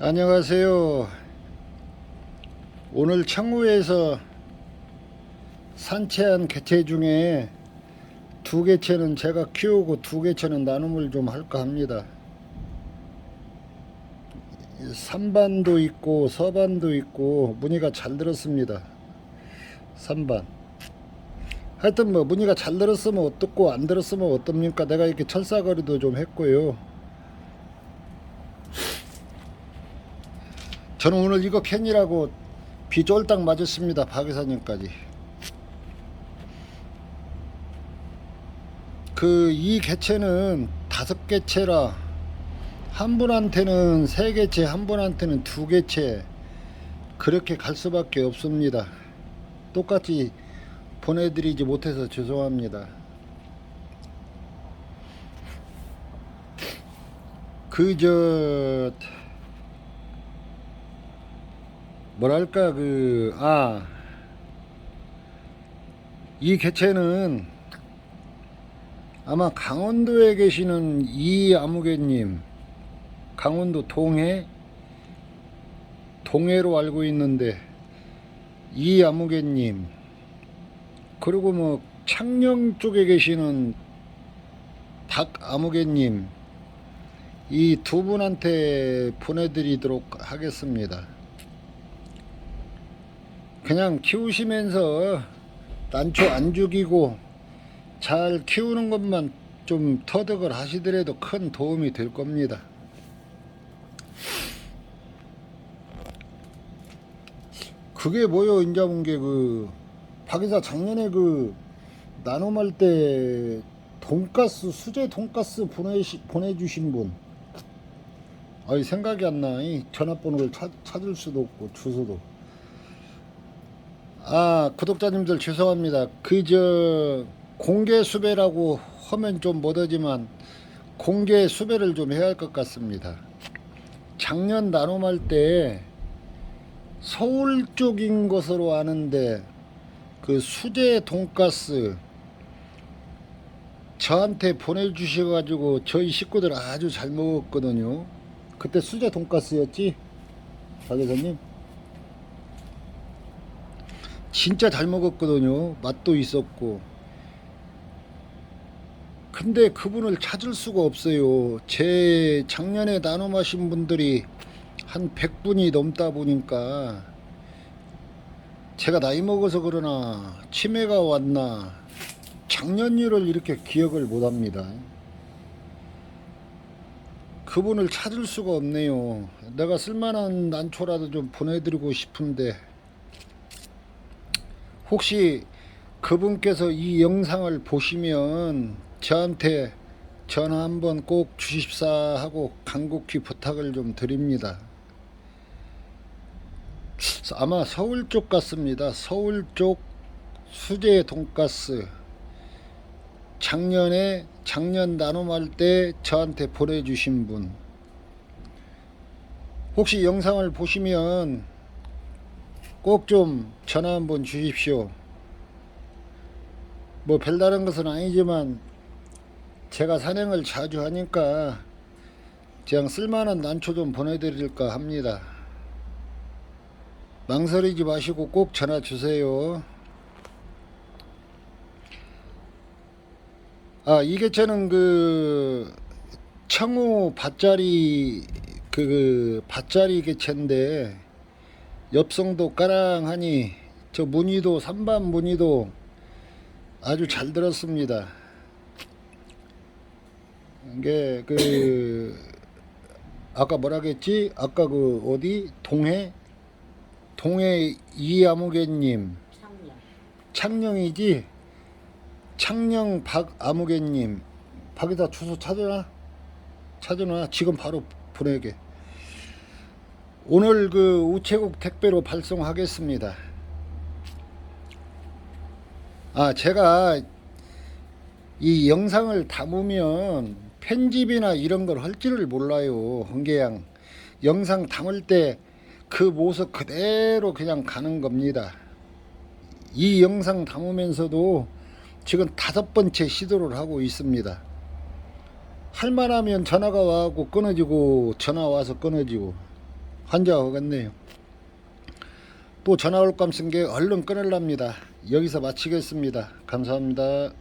안녕하세요. 오늘 청우에서 산채한 개체 중에 두 개체는 제가 키우고 두 개체는 나눔을 좀 할까 합니다. 삼반도 있고 서반도 있고 무늬가 잘 들었습니다. 삼반. 하여튼 뭐 무늬가 잘 들었으면 어떻고 안 들었으면 어떻습니까? 내가 이렇게 철사거리도 좀 했고요. 저는 오늘 이거 캔이라고 비 쫄딱 맞았습니다. 박 이사님까지. 그 이 개체는 다섯 개체라 한 분한테는 세 개체, 한 분한테는 두 개체 그렇게 갈 수밖에 없습니다. 똑같이 보내드리지 못해서 죄송합니다. 그저 뭐랄까 그 아 이 개체는 아마 강원도에 계시는 이 아무개님 강원도 동해 동해로 알고 있는데 이 아무개님 그리고 뭐 창녕 쪽에 계시는 박 아무개님 이 두 분한테 보내드리도록 하겠습니다. 그냥 키우시면서 난초 안 죽이고 잘 키우는 것만 좀 터득을 하시더라도 큰 도움이 될 겁니다. 그게 뭐요, 인자 본 게 그, 박이사 작년에 그, 나눔할 때, 돈가스, 수제 돈가스 보내시, 보내주신 분. 아이, 생각이 안 나. 이 전화번호를 찾, 찾을 수도 없고, 주소도. 아, 구독자님들 죄송합니다. 그, 저, 공개 수배라고 하면 좀 못하지만, 공개 수배를 좀 해야 할 것 같습니다. 작년 나눔할 때, 서울 쪽인 것으로 아는데, 그 수제 돈가스, 저한테 보내주셔 가지고, 저희 식구들 아주 잘 먹었거든요. 그때 수제 돈가스였지? 박 여사님? 진짜 잘 먹었거든요. 맛도 있었고. 근데 그분을 찾을 수가 없어요. 제 작년에 나눔하신 분들이 한 100분이 넘다 보니까 제가 나이 먹어서 그러나 치매가 왔나 작년 일을 이렇게 기억을 못 합니다. 그분을 찾을 수가 없네요. 내가 쓸만한 난초라도 좀 보내드리고 싶은데 혹시 그분께서 이 영상을 보시면 저한테 전화 한번 꼭 주십사 하고 간곡히 부탁을 좀 드립니다. 아마 서울 쪽 같습니다. 서울 쪽 수제 돈가스 작년에 작년 나눔할 때 저한테 보내주신 분 혹시 영상을 보시면 꼭 좀 전화 한번 주십시오. 뭐 별다른 것은 아니지만 제가 산행을 자주 하니까 그냥 쓸만한 난초 좀 보내드릴까 합니다. 망설이지 마시고 꼭 전화 주세요. 아, 이 개체는 그 청우 밭자리 그, 그 밭자리 개체인데 엽성도 까랑하니 저 무늬도 삼반 무늬도 아주 잘 들었습니다. 이게 그 아까 뭐라겠지? 아까 그 어디 동해 동해 이아무개님 창녕. 창녕이지? 창녕 박아무개님 박에다 주소 찾아놔 찾아놔 지금 바로 보내게 오늘 그 우체국 택배로 발송하겠습니다. 아 제가 이 영상을 담으면 편집이나 이런 걸 할지를 몰라요 헌계양. 영상 담을 때 그 모습 그대로 그냥 가는 겁니다. 이 영상 담으면서도 지금 다섯 번째 시도를 하고 있습니다. 할만하면 전화가 와고 끊어지고 전화 와서 끊어지고 환자가 오겠네요. 또 전화 올 감 쓴 게 얼른 끊을랍니다. 여기서 마치겠습니다. 감사합니다.